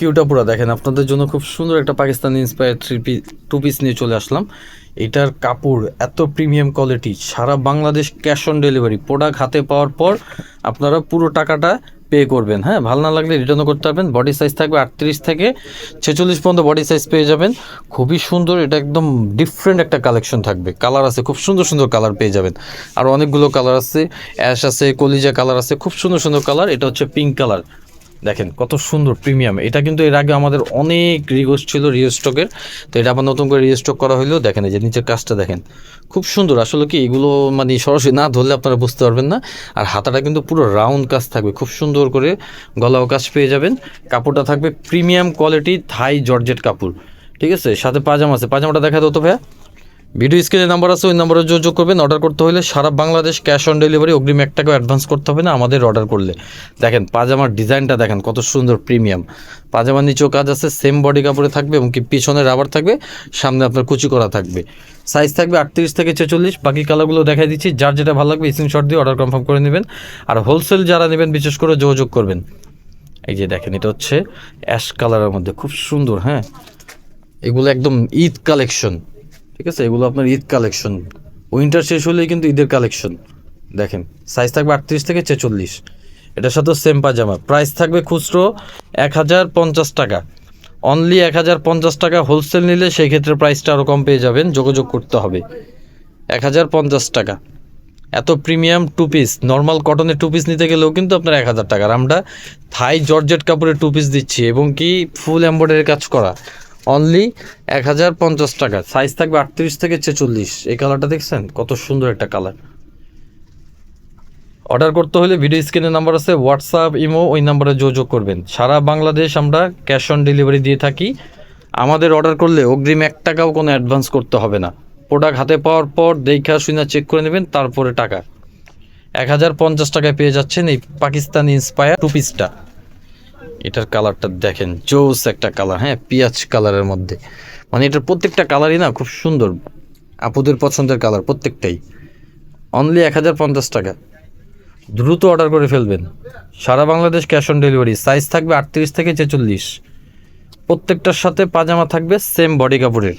কিউটা পুরা দেখেন, আপনাদের জন্য খুব সুন্দর একটা Pakistani inspire three piece two piece নিয়ে চলে আসলাম। এটার কাপড় এত premium quality Sara Bangladesh cash on delivery product হাতে পাওয়ার পর আপনারা পুরো টাকাটা পে করবেন হ্যাঁ? ভালো না লাগলে রিটার্নও করতে পারবেন। বডি সাইজ থাকবে আটত্রিশ থেকে ছেচল্লিশ পর্যন্ত বডি সাইজ পেয়ে যাবেন। খুবই সুন্দর, এটা একদম ডিফারেন্ট একটা কালেকশন থাকবে। কালার আছে, খুব সুন্দর সুন্দর কালার পেয়ে যাবেন। আর অনেকগুলো কালার আছে অ্যাশ আছে, কলিজা কালার আছে, খুব সুন্দর সুন্দর কালার এটা হচ্ছে পিঙ্ক কালার দেখেন, কত সুন্দর প্রিমিয়াম। এটা কিন্তু এর আগে আমাদের অনেক রিকোয়েস্ট ছিল রিস্টকের। তো এটা আবার নতুন করে রিস্টক করা হইলেও দেখেন, এই যে নিচের কাজটা দেখেন, খুব সুন্দর। আসলে কি, এগুলো মানে সরাসরি না ধরলে আপনারা বুঝতে পারবেন না। আর হাতাটা কিন্তু পুরো রাউন্ড কাজ থাকবে। খুব সুন্দর করে গলাও কাজ পেয়ে যাবেন। কাপড়টা থাকবে প্রিমিয়াম কোয়ালিটি থাই জর্জেট কাপড়। ঠিক আছে? সাথে পাজামা আছে। পাজামাটা দেখা দাও তো ভাইয়া। ভিডিও স্ক্রিনে নাম্বার আছে, ওই নাম্বারে যোগাযোগ করবেন। অর্ডার করতে হলে সারা বাংলাদেশ ক্যাশ অন ডেলিভারি অগ্রিম এক টাকাও অ্যাডভান্স করতে হবে না, আমাদের অর্ডার করলে। দেখেন, পাজামার ডিজাইনটা দেখেন, কত সুন্দর প্রিমিয়াম পাজামার নিচেও কাজ আছে সেম বডি কাপড়ে থাকবে এবং কি পিছনে রাবার থাকবে, সামনে আপনার কুচি করা থাকবে। সাইজ থাকবে আটত্রিশ থেকে ছেচল্লিশ, বাকি কালারগুলো দেখাই দিচ্ছি, যার যেটা ভালো লাগবে স্ক্রিনশট দিয়ে অর্ডার কনফার্ম করে নেবেন। আর হোলসেল যারা নেবেন, বিশেষ করে যোগাযোগ করবেন। এই যে দেখেন, এটা হচ্ছে অ্যাশ কালারের মধ্যে, খুব সুন্দর হ্যাঁ? এগুলো একদম ঈদ কালেকশন ঠিক আছে? এগুলো আপনার ঈদ কালেকশন উইন্টার শেষ হলেই কিন্তু ঈদের কালেকশন দেখেন সাইজ থাকবে আটত্রিশ থেকে ছেচল্লিশ। এটার সাথে সেম পাজামা। প্রাইস থাকবে খুচরো এক হাজার পঞ্চাশ টাকা। অনলি এক হাজার পঞ্চাশ টাকা হোলসেল নিলে সেই ক্ষেত্রে প্রাইসটা আরও কম পেয়ে যাবেন। যোগাযোগ করতে হবে। এক হাজার পঞ্চাশ টাকা। এত প্রিমিয়াম টু পিস নর্মাল কটনের টু পিস নিতে গেলেও কিন্তু আপনার এক হাজার টাকার আমরা থাই জর্জেট কাপড়ের টু পিস দিচ্ছি। এবং কি ফুল এম্ব্রয়ডারি কাজ করা। অনলি এক হাজার পঞ্চাশ টাকা। সাইজ থাকবে আটত্রিশ থেকে ছেচল্লিশ। এই কালারটা দেখছেন? কত সুন্দর একটা কালার অর্ডার করতে হলে ভিডিও স্ক্রিনের নাম্বার আছে হোয়াটসঅ্যাপ ইমো ওই নাম্বারে যোগাযোগ করবেন। সারা বাংলাদেশ আমরা ক্যাশ অন ডেলিভারি দিয়ে থাকি। আমাদের অর্ডার করলে অগ্রিম এক টাকাও কোনো অ্যাডভান্স করতে হবে না। প্রোডাক্ট হাতে পাওয়ার পর দেখা শুনে চেক করে নেবেন, তারপরে টাকা। এক হাজার পঞ্চাশ টাকায় পেয়ে যাচ্ছেন এই পাকিস্তানি ইন্সপায়ার টু। পিসটা এটার কালারটা দেখেন, জোস একটা কালার হ্যাঁ পিঁয়াজ কালারের মধ্যে। মানে এটার প্রত্যেকটা কালারই না খুব সুন্দর, আপুদের পছন্দের কালার প্রত্যেকটাই। অনলি এক হাজার পঞ্চাশ টাকা। দ্রুত অর্ডার করে ফেলবেন। সারা Bangladesh cash on delivery size থাকবে আটত্রিশ থেকে ছেচল্লিশ। প্রত্যেকটার সাথে পাজামা থাকবে সেম বডি কাপড়ের।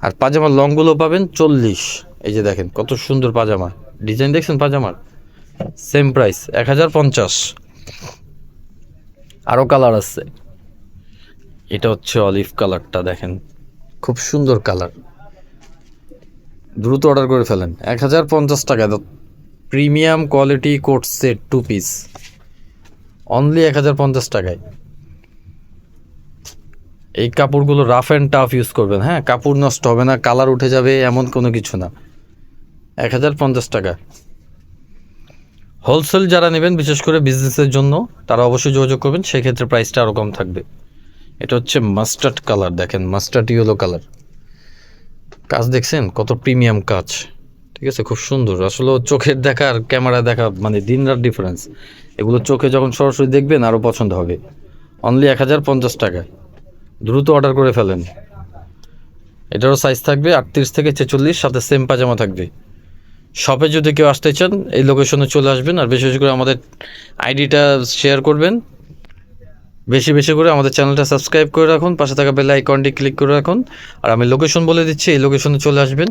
আর পাজামার লংগুলো পাবেন চল্লিশ। এই যে দেখেন, কত সুন্দর পাজামা। ডিজাইন দেখছেন পাজামার? সেম প্রাইস এক হাজার পঞ্চাশ। আরও কালার আছে। এটা হচ্ছে অলিভ কালারটা দেখেন। খুব সুন্দর কালার দ্রুত অর্ডার করে ফেলেন। এক হাজার পঞ্চাশ টাকা। Premium quality coat set two piece only এক হাজার পঞ্চাশ টাকায়। এই কাপড়গুলো রাফ অ্যান্ড টাফ ইউজ করবেন হ্যাঁ? কাপড় নষ্ট হবে না কালার উঠে যাবে এমন কোনো কিছু না। এক হাজার পঞ্চাশ টাকা। হোলসেল যারা নেবেন, বিশেষ করে বিজনেসের জন্য, তারা অবশ্যই যোগাযোগ করবেন। সেক্ষেত্রে প্রাইসটা আরও কম থাকবে। এটা হচ্ছে মাস্টার্ড কালার দেখেন মাস্টার্ড ইয়েলো কালার কাজ দেখছেন? কত প্রিমিয়াম কাজ। ঠিক আছে? খুব সুন্দর। আসলে চোখের দেখা আর ক্যামেরা দেখা মানে দিন রাত ডিফারেন্স এগুলো চোখে যখন সরাসরি দেখবেন আরও পছন্দ হবে। অনলি এক হাজার পঞ্চাশ টাকা। দ্রুত অর্ডার করে ফেলেন। এটারও সাইজ থাকবে আটত্রিশ থেকে ছেচল্লিশ, সাথে সেম পাজামা থাকবে। শপে যদি কেউ আসতে চান, এই লোকেশনে চলে আসবেন আর বেশি বেশি করে আমাদের আইডিটা শেয়ার করবেন। বেশি বেশি করে আমাদের চ্যানেলটা সাবস্ক্রাইব করে রাখুন, পাশে থাকা বেল আইকনটি ক্লিক করে রাখুন। আর আমি লোকেশন বলে দিচ্ছি, এই লোকেশনে চলে আসবেন।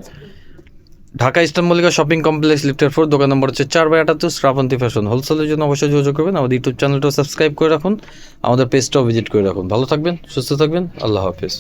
Dhaka eastern Mallika shopping complex লিফটের ফোর দোকান নম্বর হচ্ছে চার বাই আটাত্তর, শ্রাবন্তী ফ্যাশন হোলসেলের জন্য অবশ্যই যোগাযোগ করবেন। আমাদের ইউটিউব চ্যানেলটাও সাবস্ক্রাইব করে রাখুন। আমাদের পেজটাও ভিজিট করে রাখুন। ভালো থাকবেন, সুস্থ থাকবেন। আল্লাহ হাফিজ।